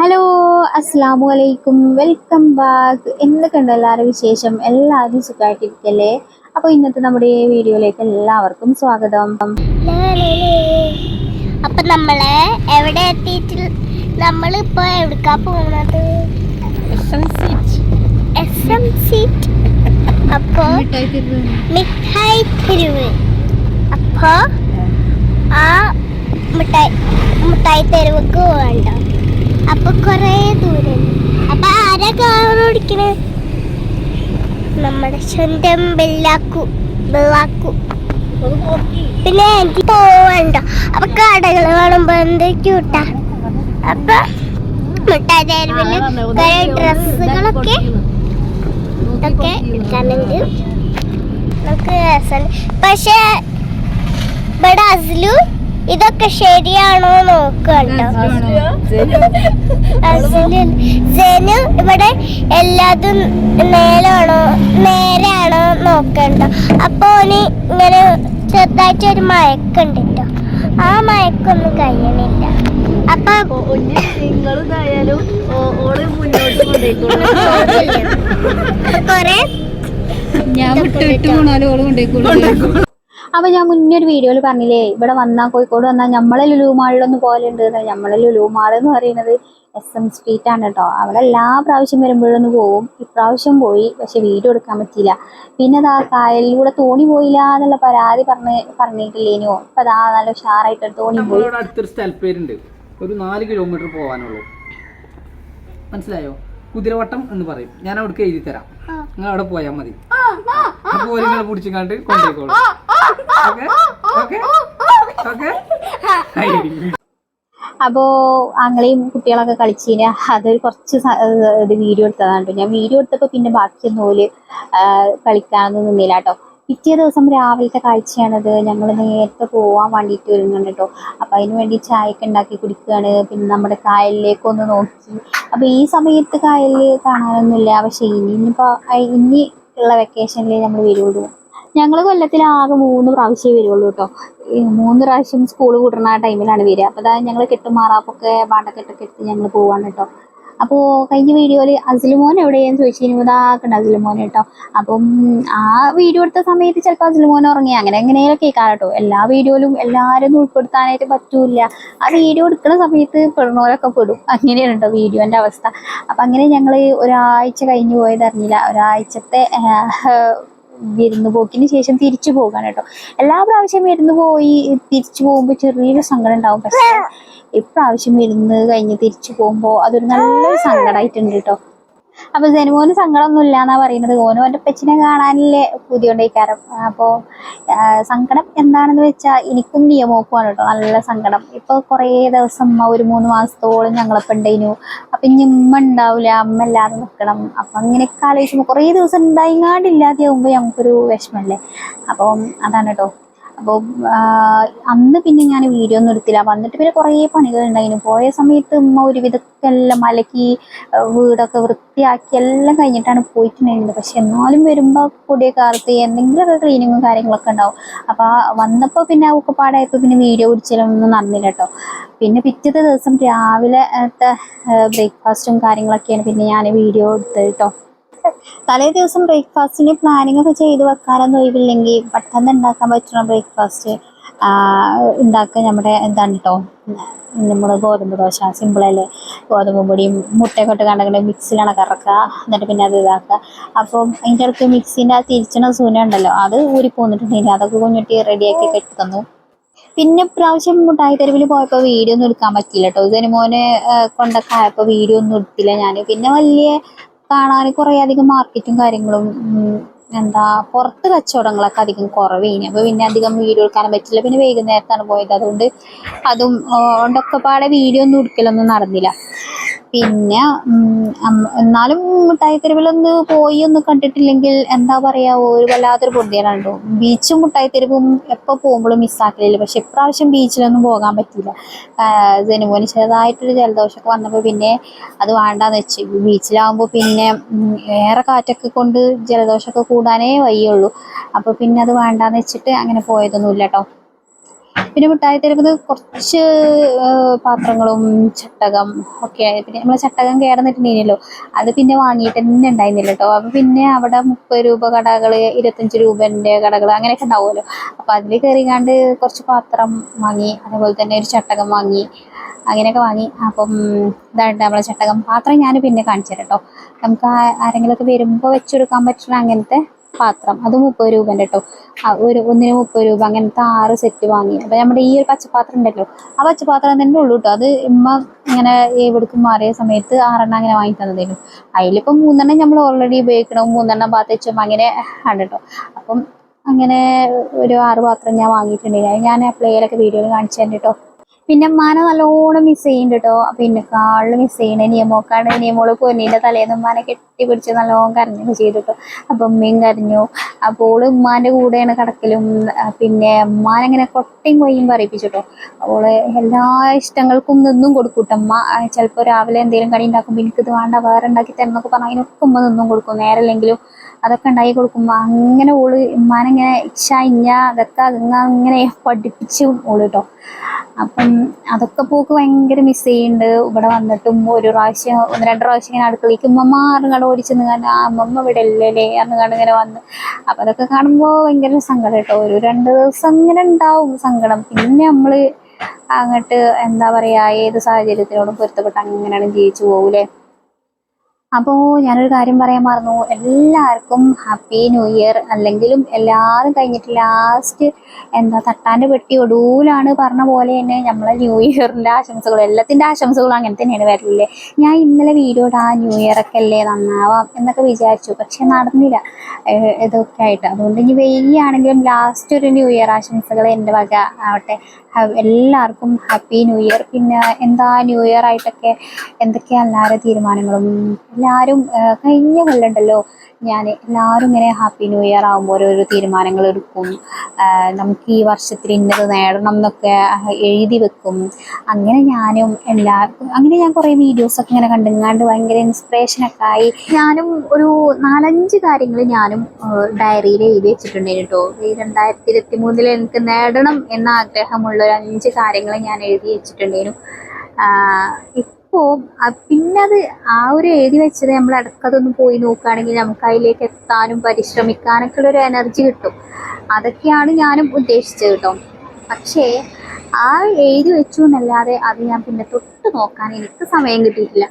Hello അസ്സാം വലൈക്കും welcome back. എന്തൊക്കെയുണ്ട് എല്ലാവരും വിശേഷം? എല്ലാവരും സുഖമായിട്ടിരിക്കല്ലേ? അപ്പോൾ ഇന്നത്തെ നമ്മുടെ ഈ വീഡിയോയിലേക്ക് എല്ലാവർക്കും സ്വാഗതം. അപ്പൊ നമ്മളെ എവിടെ എത്തിയിട്ട് നമ്മളിപ്പോ എവിടുക്കാ പോകുന്നത് എസ് എം സീറ്റ് അപ്പോ മിഠായി തെരുവ്. അപ്പോ ആ മിഠായി മിഠായി തെരുവുക്ക് പോകണ്ട. അപ്പൊ കൊറേ ദൂരം അപ്പൊ ആരാ കാർ ഓടിക്കണേ? നമ്മുടെ സ്വന്തം ബെല്ലാക്കു ബെല്ലാക്കു. പിന്നെ എനിക്ക് പോവണ്ട. അപ്പൊ കടകൾ കാണുമ്പോ എന്ത് ക്യൂട്ടാ അപ്പൊ മിഠായി തെരുവിൽ ഡ്രസ്സുകളൊക്കെ ഇതൊക്കെ എടുക്കാനുണ്ട് നമുക്ക് രസമുണ്ട്. പക്ഷെ ഇവിടെ അസ്ലു ഇതൊക്കെ ശരിയാണോ നോക്കണ്ടോ? ജനു ഇവിടെ എല്ലാതും നേരാണോ നേരാണോ നോക്കണ്ട? അപ്പൊ ഇങ്ങനെ ചെറുതായിട്ട് ഒരു മയക്കുണ്ട് ആ മയക്കൊന്നും കഴിയണില്ല. അപ്പൊ മുന്നോട്ട് കൊറേ ഞാൻ വിട്ടിട്ട് പോണാലും ഓൾ കൊണ്ടേക്കോളൂ. അപ്പോൾ ഞാൻ മുന്നേ ഒരു വീഡിയോയിൽ പറഞ്ഞില്ലേ ഇവിടെ വന്നാൽ കോഴിക്കോട് വന്നാൽ നമ്മളെ ലുലു മാളിലൊന്ന് പോലുണ്ട് നമ്മളെ ലുലു മാൾ എന്ന് പറയുന്നത് എസ് എം സ്ട്രീറ്റ് ആണ് കേട്ടോ അവിടെ എല്ലാ പ്രാവശ്യം വരുമ്പോഴൊന്ന് പോവും. ഇപ്രാവശ്യം പോയി പക്ഷെ വീഡിയോ എടുക്കാൻ പറ്റിയില്ല. പിന്നെ അതാ കായലിലൂടെ തോണി പോയില്ല എന്നുള്ള പരാതി പറഞ്ഞ് പറഞ്ഞിട്ടില്ലേനോ ഇപ്പൊ അതാ നല്ല ഉഷാറായിട്ട് തോണി പോയി. അടുത്തൊരു സ്ഥലപ്പേരുണ്ട്. ഒരു നാല് കിലോമീറ്റർ പോകാനുള്ളൂ മനസ്സിലായോ? കുതിരവട്ടം എന്ന് പറയും. ഞാൻ അവിടേക്ക് എഴുതി തരാം നിങ്ങൾ അവിടെ പോയാൽ മതി. അപ്പൊ നിങ്ങളെ പിടിച്ചിങ്ങാണ്ട് കൊണ്ടേക്കോളൂ ഓക്കെ? ഓക്കെ? ഓക്കെ? അപ്പോൾ ആങ്ങളെയും കുട്ടികളൊക്കെ കളിച്ചതിന് അതൊരു കുറച്ച് ഇത് വീഡിയോ എടുത്തതാണ് കേട്ടോ. ഞാൻ വീഡിയോ എടുത്തപ്പോൾ പിന്നെ ബാക്കിയൊന്നും ഓൽ കളിക്കാനൊന്നും നിന്നില്ല കേട്ടോ. പിറ്റേ ദിവസം രാവിലത്തെ കാഴ്ചയാണത്. ഞങ്ങൾ നേരത്തെ പോവാൻ വേണ്ടിയിട്ട് വരുന്നുണ്ട് കേട്ടോ. അപ്പം അതിന് വേണ്ടി ചായയൊക്കെ ഉണ്ടാക്കി കുടിക്കുകയാണ് പിന്നെ നമ്മുടെ കായലിലേക്കൊന്ന് നോക്കി. അപ്പോൾ ഈ സമയത്ത് കായലിൽ കാണാനൊന്നുമില്ല. പക്ഷേ ഇനി ഇനിയിപ്പോൾ ഇനി ഉള്ള വെക്കേഷനിൽ നമ്മൾ വരുള്ളൂ. ഞങ്ങൾ കൊല്ലത്തിൽ ആകെ മൂന്ന് പ്രാവശ്യമേ വരുള്ളൂ കേട്ടോ മൂന്ന് പ്രാവശ്യം സ്കൂൾ കൂട്ടുന്ന ടൈമിലാണ് വരിക. അപ്പോൾ അതായത് ഞങ്ങൾ കെട്ടുമാറാപ്പൊക്കെ പാണ്ടക്കെട്ടൊക്കെ എടുത്ത് ഞങ്ങൾ പോവാണ് കേട്ടോ അപ്പോൾ കഴിഞ്ഞ വീഡിയോയിൽ അസിലുമോൻ എവിടെയെന്ന് ചോദിച്ചു ഇതാക്കണ്ട അസിലുമോൻ കേട്ടോ. അപ്പം ആ വീഡിയോ എടുത്ത സമയത്ത് ചിലപ്പോൾ അസിലുമോൻ ഉറങ്ങി. അങ്ങനെ എങ്ങനെയൊക്കെ കേൾക്കാം കേട്ടോ. എല്ലാ വീഡിയോയിലും എല്ലാവരും ഉൾപ്പെടുത്താനായിട്ട് പറ്റൂല ആ വീഡിയോ എടുക്കുന്ന സമയത്ത് പെടുന്നവരൊക്കെ പെടും. അങ്ങനെയാണ് കേട്ടോ വീഡിയോന്റെ അവസ്ഥ. അപ്പം അങ്ങനെ ഞങ്ങൾ ഒരാഴ്ച കഴിഞ്ഞു പോയത് അറിഞ്ഞില്ല. ഒരാഴ്ചത്തെ വിരുന്ന് പോക്കിന് ശേഷം തിരിച്ചു പോകാൻ കേട്ടോ. എല്ലാ പ്രാവശ്യം വിരുന്ന് പോയി തിരിച്ചു പോകുമ്പോൾ ചെറിയൊരു സങ്കടം ഉണ്ടാവും. പക്ഷേ ഇപ്രാവശ്യം വിരുന്ന് കഴിഞ്ഞ് തിരിച്ചു പോകുമ്പോൾ അതൊരു നല്ലൊരു സങ്കടമായിട്ടുണ്ട് കേട്ടോ. അപ്പൊ ജനുമോന് സങ്കടമൊന്നും ഇല്ലാന്നാ പറയുന്നത്. ഓനും എന്റെ പെച്ചിനെ കാണാനില്ലേ? പുതിയോണ്ടേക്കാരം. അപ്പോൾ സങ്കടം എന്താണെന്ന് വെച്ചാൽ എനിക്കും നിയമോക്കുമാണ് കേട്ടോ. നല്ല സങ്കടം. ഇപ്പൊ കുറേ ദിവസം ഒരു മൂന്ന് മാസത്തോളം ഞങ്ങളൊപ്പം ഉണ്ടായിരുന്നു അപ്പൊ ഇനി ഉമ്മ ഉണ്ടാവില്ല അമ്മ ഇല്ലാതെ നിൽക്കണം അപ്പൊ അങ്ങനെയൊക്കെ ആലോചിക്കുമ്പോൾ കുറേ ദിവസം ഉണ്ടായിങ്ങാണ്ടില്ലാതെയാകുമ്പോൾ ഞങ്ങൾക്കൊരു വിഷമല്ലേ? അപ്പം അതാണ് കേട്ടോ. അപ്പോൾ അന്ന് പിന്നെ ഞാൻ വീഡിയോ ഒന്നും എടുത്തില്ല. വന്നിട്ട് പിന്നെ കുറേ പണികൾ ഉണ്ടായിരുന്നു പോയ സമയത്ത് ഉമ്മ ഒരു വിധമൊക്കെ എല്ലാം അലക്കി വീടൊക്കെ വൃത്തിയാക്കി എല്ലാം കഴിഞ്ഞിട്ടാണ് പോയിട്ടുണ്ടായിരുന്നത്. പക്ഷെ എന്നാലും വരുമ്പോൾ കൂടിയ കാലത്ത് എന്തെങ്കിലുമൊക്കെ ക്ലീനിങ്ങും കാര്യങ്ങളൊക്കെ ഉണ്ടാവും. അപ്പോൾ വന്നപ്പോൾ പിന്നെ ഒക്കെ പാടായപ്പോൾ പിന്നെ വീഡിയോ പിടിച്ചാലൊന്നും നടന്നില്ല കേട്ടോ പിന്നെ പിറ്റത്തെ ദിവസം രാവിലത്തെ ബ്രേക്ക്ഫാസ്റ്റും കാര്യങ്ങളൊക്കെയാണ് പിന്നെ ഞാൻ വീഡിയോ എടുത്തത് കേട്ടോ തലേ ദിവസം ബ്രേക്ക്ഫാസ്റ്റിന് പ്ലാനിങ് ഒക്കെ ചെയ്ത് വെക്കാനൊന്നും ഒഴിവില്ലെങ്കിൽ പെട്ടെന്ന് ഉണ്ടാക്കാൻ പറ്റുന്ന ബ്രേക്ക്ഫാസ്റ്റ് ഉണ്ടാക്കുക നമ്മുടെ എന്താണ് കേട്ടോ നമ്മൾ ഗോതമ്പ് ദോശ സിമ്പിളല്ലേ ഗോതമ്പ് പൊടിയും മുട്ടയൊക്കെ ഇട്ട് കണ്ടെങ്കിൽ മിക്സിയിലാണ് കറക്കുക എന്നിട്ട് പിന്നെ അത് ഇതാക്കുക അപ്പം അതിന്റെ ഇടയ്ക്ക് മിക്സിന്റെ ആ തിരിച്ചണ സൂന ഉണ്ടല്ലോ അത് ഊരി പോന്നിട്ടുണ്ടെങ്കിൽ അതൊക്കെ കുഞ്ഞിട്ട് റെഡിയാക്കി കെട്ടി തന്നു. പിന്നെ പ്രാവശ്യം മുട്ടായി തെരുവിൽ പോയപ്പോൾ വീഡിയോ ഒന്നും എടുക്കാൻ പറ്റിയില്ല കേട്ടോ ഇതിന് മോനെ കൊണ്ടൊക്കെ ആയപ്പോൾ വീഡിയോ ഒന്നും എടുത്തില്ല ഞാൻ പിന്നെ വലിയ കാണാൻ കുറേ അധികം മാർക്കറ്റും കാര്യങ്ങളും എന്താ പുറത്ത് കച്ചവടങ്ങളൊക്കെ അധികം കുറവേനി. അപ്പോൾ പിന്നെ അധികം വീഡിയോ എടുക്കാനും പറ്റില്ല. പിന്നെ വൈകുന്നേരത്താണ് പോയത്. അതുകൊണ്ട് അതും കൊണ്ടൊക്കെ പാടെ വീഡിയോ ഒന്നും എടുക്കലൊന്നും നടന്നില്ല. പിന്നെ എന്നാലും മിഠായി തെരുവിലൊന്ന് പോയി ഒന്ന് കണ്ടിട്ടില്ലെങ്കിൽ എന്താ പറയാ ഒരു വല്ലാത്തൊരു പൊടിയാണ് ബീച്ചും മിഠായി തെരുവും എപ്പോൾ പോകുമ്പോഴും മിസ്സാക്കലില്ല പക്ഷെ ഇപ്രാവശ്യം ബീച്ചിലൊന്നും പോകാൻ പറ്റില്ല ജനുവിന് ചെറുതായിട്ടൊരു ജലദോഷമൊക്കെ വന്നപ്പോൾ പിന്നെ അത് വേണ്ടാന്ന് വെച്ച്. ബീച്ചിലാവുമ്പോൾ പിന്നെ ഏറെ കാറ്റൊക്കെ കൊണ്ട് ജലദോഷമൊക്കെ കൂടാനേ വയ്യുള്ളൂ അപ്പോൾ പിന്നെ അത് വേണ്ടാന്ന് വെച്ചിട്ട് അങ്ങനെ പോയതൊന്നുമില്ല കേട്ടോ. പിന്നെ മിഠായി തെരുവ് കുറച്ച് പാത്രങ്ങളും ചട്ടകം ഒക്കെ ആയി. പിന്നെ നമ്മൾ ചട്ടകം കയറുന്നിട്ടുണ്ടെങ്കിലോ അത് പിന്നെ വാങ്ങിയിട്ട് തന്നെ ഉണ്ടായിരുന്നില്ല കേട്ടോ അപ്പം പിന്നെ അവിടെ മുപ്പത് രൂപ കടകൾ ഇരുപത്തഞ്ച് രൂപന്റെ കടകൾ അങ്ങനെയൊക്കെ ഉണ്ടാവുമല്ലോ. അപ്പം അതിൽ കയറിക്കാണ്ട് കുറച്ച് പാത്രം വാങ്ങി അതേപോലെ തന്നെ ഒരു ചട്ടകം വാങ്ങി അങ്ങനെയൊക്കെ വാങ്ങി. അപ്പം ഇതായിട്ട് നമ്മളെ ചട്ടകം പാത്രം ഞാൻ പിന്നെ കാണിച്ചു തരാം കേട്ടോ നമുക്ക് ആരെങ്കിലുമൊക്കെ വരുമ്പോൾ വെച്ചെടുക്കാൻ പറ്റുന്ന അങ്ങനത്തെ പാത്രം. അത് മുപ്പത് രൂപ കേട്ടോ ഒരു ഒന്നിന് മുപ്പത് രൂപ അങ്ങനത്തെ ആറ് സെറ്റ് വാങ്ങി. അപ്പൊ നമ്മുടെ ഈ ഒരു പച്ചപ്പാത്രം ഉണ്ടല്ലോ ആ പച്ചപ്പാത്രം തന്നെ ഉള്ളൂ കേട്ടോ അത് ഉമ്മ ഇങ്ങനെ എവിടേക്കും മാറിയ സമയത്ത് ആറെണ്ണം അങ്ങനെ വാങ്ങി തന്നതായിരുന്നു. അതിലിപ്പോൾ മൂന്നെണ്ണം നമ്മൾ ഓൾറെഡി ഉപയോഗിക്കണം മൂന്നെണ്ണം പാത്ത് വെച്ചും അങ്ങനെ ആണ് അപ്പം അങ്ങനെ ഒരു ആറ് പാത്രം ഞാൻ വാങ്ങിയിട്ടുണ്ടെങ്കിൽ ഞാൻ പ്ലേയിലൊക്കെ വീഡിയോയിൽ കാണിച്ചു തന്നെ കേട്ടോ പിന്നെ ഉമ്മാനെ നല്ലോണം മിസ് ചെയ്യുന്നുണ്ട് കേട്ടോ പിന്നെ കാളിൽ മിസ് ചെയ്യണ. നിയമോക്കാണ് നിയമോൾ പൊന്നിന്റെ തലേന്ന് ഉമ്മാനെ കെട്ടിപ്പിടിച്ച് നല്ലോണം കരഞ്ഞൊക്കെ ചെയ്തു കേട്ടോ അപ്പൊ ഉമ്മയും കരഞ്ഞു. അപ്പോൾ ഉമ്മാന്റെ കൂടെയാണ് കടക്കലും. പിന്നെ ഉമ്മാനങ്ങനെ കൊട്ടയും കൊയ്യും പറയിപ്പിച്ചു കേട്ടോ അവൾ എല്ലാ ഇഷ്ടങ്ങൾക്കും നിന്നും കൊടുക്കൂട്ടോ ഉമ്മ. ചിലപ്പോൾ രാവിലെ എന്തെങ്കിലും കടി ഉണ്ടാക്കുമ്പോൾ എനിക്കിത് വേണ്ട വേറെ ഉണ്ടാക്കി തരുന്നൊക്കെ പറഞ്ഞാൽ അതിനൊക്കെ ഉമ്മ നിന്നും കൊടുക്കും. നേരല്ലെങ്കിലും അതൊക്കെ ഉണ്ടാക്കി കൊടുക്കുമ്പോൾ അങ്ങനെ ഓൾ ഉമ്മാനിങ്ങനെ ഇച്ഛ ഇഞ്ഞ അതൊക്കെ അങ്ങ അങ്ങനെ പഠിപ്പിച്ചു ഓൾ കേട്ടോ അപ്പം അതൊക്കെ പോക്ക് ഭയങ്കര മിസ് ചെയ്യുന്നുണ്ട് ഇവിടെ വന്നിട്ടും ഒരു പ്രാവശ്യം ഒന്ന് രണ്ട് പ്രാവശ്യം ഇങ്ങനെ അടുക്കളയ്ക്ക് ഉമ്മമ്മ അറിഞ്ഞാൽ ഓടിച്ചു കണ്ട് ആ അമ്മമ്മ ഇവിടെ ഇല്ലല്ലേ അറിഞ്ഞാണ്ട് ഇങ്ങനെ വന്ന്. അപ്പൊ അതൊക്കെ കാണുമ്പോൾ ഭയങ്കര സങ്കടം കേട്ടോ ഒരു രണ്ട് ദിവസം ഇങ്ങനെ ഉണ്ടാവും സങ്കടം. പിന്നെ നമ്മൾ അങ്ങോട്ട് എന്താ പറയാ ഏത് സാഹചര്യത്തിനോടും പൊരുത്തപ്പെട്ട് അങ്ങനെയാണ് ജീവിച്ചു പോകൂലേ അപ്പോൾ ഞാനൊരു കാര്യം പറയാൻ മറന്നു. എല്ലാവർക്കും ഹാപ്പി ന്യൂ ഇയർ അല്ലെങ്കിലും എല്ലാവരും കഴിഞ്ഞിട്ട് ലാസ്റ്റ് എന്താ തട്ടാന്റെ പെട്ടി ഒടുവിലാണ് പറഞ്ഞ പോലെ തന്നെ നമ്മളെ ന്യൂ ഇയറിന്റെ ആശംസകളും എല്ലാത്തിന്റെ ആശംസകളും അങ്ങനെ തന്നെയാണ് വരലില്ലേ? ഞാൻ ഇന്നലെ വീഡിയോ ഇടാ ന്യൂ ഇയർ ഒക്കെ അല്ലേ നന്നാവാം എന്നൊക്കെ വിചാരിച്ചു. പക്ഷെ നടന്നില്ല. ഇതൊക്കെ ആയിട്ട്. അതുകൊണ്ട് ഇനി വൈകിയാണെങ്കിലും ലാസ്റ്റ് ഒരു ന്യൂ ഇയർ ആശംസകൾ എന്റെ വക ആവട്ടെ. എല്ലാവർക്കും ഹാപ്പി ന്യൂ ഇയർ പിന്നെ എന്താ ന്യൂ ഇയർ ആയിട്ടൊക്കെ എന്തൊക്കെയാ എല്ലാവരുടെ തീരുമാനങ്ങളും? എല്ലാവരും കഴിഞ്ഞ കൊല്ലണ്ടല്ലോ ഞാൻ എല്ലാവരും ഇങ്ങനെ ഹാപ്പി ന്യൂ ഇയർ ആകുമ്പോൾ ഓരോരോ തീരുമാനങ്ങൾ എടുക്കും. നമുക്ക് ഈ വർഷത്തിൽ ഇന്നത് നേടണം എന്നൊക്കെ എഴുതി വെക്കും. അങ്ങനെ ഞാനും എല്ലാ അങ്ങനെ ഞാൻ കുറേ വീഡിയോസൊക്കെ ഇങ്ങനെ കണ്ടുങ്ങാണ്ട് ഭയങ്കര ഇൻസ്പിറേഷനൊക്കെ ആയി. ഞാനും ഒരു നാലഞ്ച് കാര്യങ്ങൾ ഞാനും ഡയറിയിൽ എഴുതി വെച്ചിട്ടുണ്ട് കേട്ടോ. ഈ രണ്ടായിരത്തി ഇരുപത്തി മൂന്നിൽ എനിക്ക് നേടണം എന്ന ആഗ്രഹമുള്ള ഒരു അഞ്ച് കാര്യങ്ങൾ ഞാൻ എഴുതി വെച്ചിട്ടുണ്ടായിരുന്നു ഇപ്പോൾ പിന്നെ അത് ആ ഒരു എഴുതി വെച്ചത് നമ്മൾ അടക്കതൊന്നും പോയി നോക്കുകയാണെങ്കിൽ നമുക്ക് അതിലേക്ക് എത്താനും പരിശ്രമിക്കാനൊക്കെ ഉള്ള ഒരു എനർജി കിട്ടും. അതൊക്കെയാണ് ഞാനും ഉദ്ദേശിച്ചത് കേട്ടോ. പക്ഷേ ആ എഴുതി വെച്ചു എന്നല്ലാതെ അത് ഞാൻ പിന്നെ തൊട്ട് നോക്കാൻ എനിക്ക് സമയം കിട്ടിയിട്ടില്ല.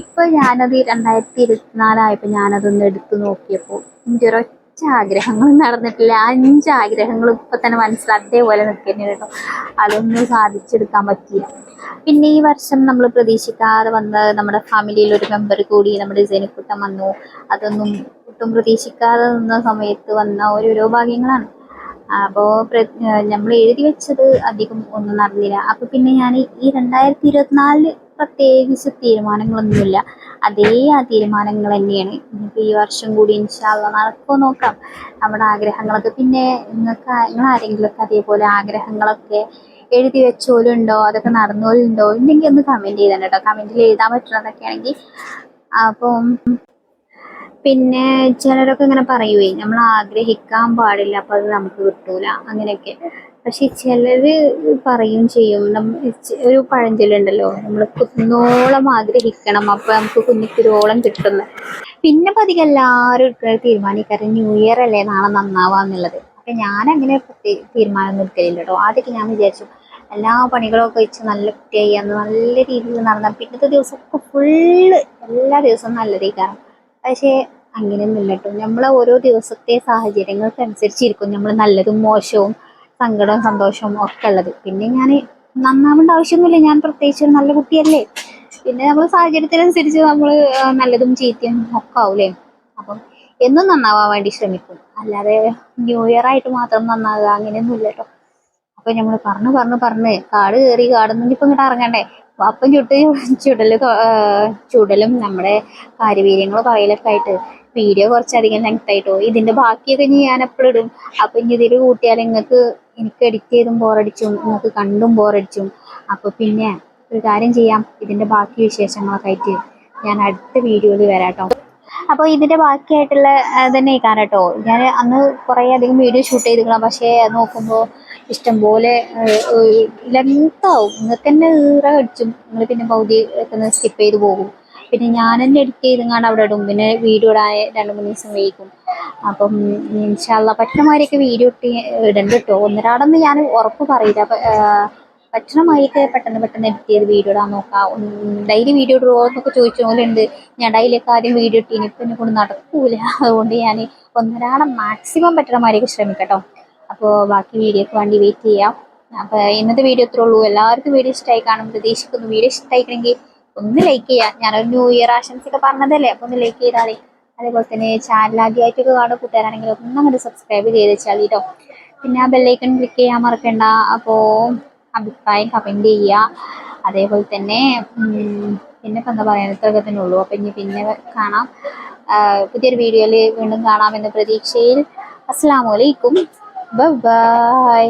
ഇപ്പൊ ഞാനത് രണ്ടായിരത്തി ഇരുപത്തിനാലായപ്പോൾ ഞാനതൊന്ന് എടുത്തു നോക്കിയപ്പോൾ എന്റെ ഒരൊറ്റ ആഗ്രഹങ്ങളും നടന്നിട്ടില്ല. അഞ്ച് ആഗ്രഹങ്ങളും ഇപ്പൊ തന്നെ മനസ്സിൽ അതേപോലെ നിൽക്കേണ്ടി കേട്ടോ അതൊന്നും സാധിച്ചെടുക്കാൻ പറ്റിയില്ല. പിന്നെ ഈ വർഷം നമ്മൾ പ്രതീക്ഷിക്കാതെ വന്ന നമ്മുടെ ഫാമിലിയിൽ ഒരു മെമ്പർ കൂടി നമ്മുടെ ജനിക്കുട്ടം വന്നു. അതൊന്നും ഒട്ടും പ്രതീക്ഷിക്കാതെ നിന്ന സമയത്ത് വന്ന ഓരോരോ ഭാഗ്യങ്ങളാണ് അപ്പോൾ നമ്മൾ എഴുതി വെച്ചത് അധികം ഒന്നും നടന്നില്ല. അപ്പോൾ പിന്നെ ഞാൻ ഈ രണ്ടായിരത്തി ഇരുപത്തിനാലിൽ പ്രത്യേകിച്ച് തീരുമാനങ്ങളൊന്നുമില്ല. അതേ ആ തീരുമാനങ്ങൾ തന്നെയാണ്. ഇനിയിപ്പോൾ ഈ വർഷം കൂടി ഇൻഷാല്ല നടക്കുമോ നോക്കാം. നമ്മുടെ ആഗ്രഹങ്ങളൊക്കെ. പിന്നെ നിങ്ങൾക്ക് നിങ്ങൾ ആരെങ്കിലുമൊക്കെ അതേപോലെ ആഗ്രഹങ്ങളൊക്കെ എഴുതി വെച്ചോലുണ്ടോ? അതൊക്കെ നടന്നോലുണ്ടോ? ഉണ്ടെങ്കിൽ ഒന്ന് കമന്റ് ചെയ്തോ കേട്ടോ. കമന്റിൽ എഴുതാൻ പറ്റുന്നതൊക്കെ ആണെങ്കിൽ അപ്പം പിന്നെ ചിലരൊക്കെ ഇങ്ങനെ പറയുവേ നമ്മൾ ആഗ്രഹിക്കാൻ പാടില്ല അപ്പം അത് നമുക്ക് കിട്ടൂല. അങ്ങനെയൊക്കെ. പക്ഷെ ചിലര് പറയും ചെയ്യും ഒരു പഴഞ്ചൊല്ലുണ്ടല്ലോ നമ്മൾ കുന്നോളം ആഗ്രഹിക്കണം അപ്പോൾ നമുക്ക് കുഞ്ഞിക്കുരോളം കിട്ടുന്നു. പിന്നെ പതികം എല്ലാവരും തീരുമാനിക്കാറ് ന്യൂ ഇയർ അല്ലേ നാളെ നന്നാവാന്നുള്ളത് അപ്പം ഞാൻ അങ്ങനെ തീരുമാനം എടുക്കലില്ല കേട്ടോ. ആദ്യമൊക്കെ ഞാൻ വിചാരിച്ചു എല്ലാ പണികളൊക്കെ വെച്ച് നല്ല കുട്ടിയായി അന്ന് നല്ല രീതിയിൽ നടന്ന പിന്നത്തെ ദിവസമൊക്കെ ഫുള്ള് എല്ലാ ദിവസവും കാരണം. പക്ഷേ അങ്ങനെയൊന്നുമില്ല കേട്ടോ. നമ്മളെ ഓരോ ദിവസത്തെ സാഹചര്യങ്ങൾക്കനുസരിച്ചിരിക്കും. നമ്മൾ നല്ലതും മോശവും സങ്കടവും സന്തോഷവും ഒക്കെ ഉള്ളത്. പിന്നെ ഞാൻ നന്നാവേണ്ട ആവശ്യമൊന്നുമില്ല. ഞാൻ പ്രത്യേകിച്ച് ഒരു നല്ല കുട്ടിയല്ലേ. പിന്നെ നമ്മൾ സാഹചര്യത്തിനനുസരിച്ച് നമ്മൾ നല്ലതും ചീത്തയും ഒക്കെ ആവൂലേ. അപ്പം എന്നും നന്നാവാൻ വേണ്ടി ശ്രമിക്കും. അല്ലാതെ ന്യൂ ഇയർ ആയിട്ട് മാത്രം നന്നാവുക അങ്ങനെയൊന്നും ഇല്ല കേട്ടോ അപ്പൊ നമ്മൾ പറഞ്ഞു പറഞ്ഞു പറഞ്ഞ് കാട് കയറി കാടൊന്നും ഇപ്പൊ ഇങ്ങോട്ട് ഇറങ്ങണ്ടേ. അപ്പം ചുട്ട് ചുടൽ ചുടലും നമ്മുടെ കാര്യവീര്യങ്ങൾ പറയലൊക്കെ ആയിട്ട് വീഡിയോ കുറച്ചധികം ലെങ്ത് ആയിട്ടോ ഇതിന്റെ ബാക്കിയൊക്കെ ഞാൻ എപ്പോഴും ഇടും. അപ്പൊ ഇനി ഇതിൽ കൂട്ടിയാൽ നിങ്ങൾക്ക് എനിക്ക് എഡിറ്റ് ചെയ്തും ബോറടിച്ചും നിങ്ങൾക്ക് കണ്ടും ബോറടിച്ചും അപ്പോൾ പിന്നെ ഒരു കാര്യം ചെയ്യാം. ഇതിന്റെ ബാക്കി വിശേഷങ്ങളൊക്കെ ആയിട്ട് ഞാൻ അടുത്ത വീഡിയോയിൽ വരാട്ടോ. അപ്പോൾ ഇതിന്റെ ബാക്കിയായിട്ടുള്ള തന്നെ തന്നെ കേട്ടോ ഞാൻ അന്ന് കുറേ അധികം വീഡിയോ ഷൂട്ട് ചെയ്തിരിക്കണം പക്ഷേ നോക്കുമ്പോൾ ഇഷ്ടംപോലെ ലെങ്താവും നിങ്ങൾക്ക് തന്നെ ഈറ കടിച്ചും നിങ്ങൾ പിന്നെ ബൗദ്ധി സ്കിപ്പ് ചെയ്ത് പോകും. പിന്നെ ഞാൻ തന്നെ എഡിറ്റ് ചെയ്തങ്ങാണ്ട് അവിടെ ഇടും. പിന്നെ വീഡിയോ ഇടാൻ രണ്ട് മൂന്ന് ദിവസം വൈകും. അപ്പം ഇൻഷാല്ല പറ്റണമാതിരിയൊക്കെ വീഡിയോ ഇട്ട് ഇടണ്ട കേട്ടോ ഒന്നരാടൊന്നും ഞാൻ ഉറപ്പ് പറയില്ല. പറ്റണമാതിരിയൊക്കെ പെട്ടെന്ന് പെട്ടെന്ന് എഡിറ്റ് ചെയ്ത് വീഡിയോ ഇടാൻ നോക്കാം. ഡെയിലി വീഡിയോ ഇടുമോ എന്നൊക്കെ ചോദിച്ച ഉണ്ട് ഞാൻ ഡെയിലിയൊക്കെ ആദ്യം വീഡിയോ ഇട്ട് ഇനിയിപ്പോൾ എന്നെ കൊണ്ട് നടക്കൂല. അതുകൊണ്ട് ഞാൻ ഒന്നരാടം മാക്സിമം പറ്റണ മാതിരിയൊക്കെ ശ്രമിക്കട്ടോ. അപ്പോൾ ബാക്കി വീഡിയോക്ക് വേണ്ടി വെയിറ്റ് ചെയ്യാം. അപ്പോൾ ഇന്നത്തെ വീഡിയോ ഇത്രേ ഉള്ളൂ. എല്ലാവർക്കും വീഡിയോ ഇഷ്ടമായി കാണും പ്രതീക്ഷിക്കുന്നു. വീഡിയോ ഇഷ്ടമായിക്കണമെങ്കിൽ ഒന്ന് ലൈക്ക് ചെയ്യാം. ഞാനൊരു ന്യൂ ഇയർ ആശംസ ഒക്കെ പറഞ്ഞതല്ലേ? അപ്പൊ ഒന്ന് ലൈക്ക് ചെയ്താൽ അതേപോലെ തന്നെ ചാനൽ ആദ്യമായിട്ടൊക്കെ കാണുന്ന കൂട്ടുകാരാണെങ്കിൽ ഒന്നും അങ്ങോട്ട് സബ്സ്ക്രൈബ് ചെയ്ത് വെച്ചാൽ കേട്ടോ പിന്നെ ആ ബെല്ലൈക്കൺ ക്ലിക്ക് ചെയ്യാൻ മറക്കണ്ട. അപ്പോൾ അഭിപ്രായം കമന്റ് ചെയ്യുക അതേപോലെ തന്നെ പിന്നെ ഇപ്പം എന്താ പറയുക ഇത്രയൊക്കെ തന്നെ ഉള്ളൂ. അപ്പം ഇനി പിന്നെ കാണാം. പുതിയൊരു വീഡിയോയിൽ വീണ്ടും കാണാമെന്ന പ്രതീക്ഷയിൽ. അസ്സാം വലൈക്കും ബൈ.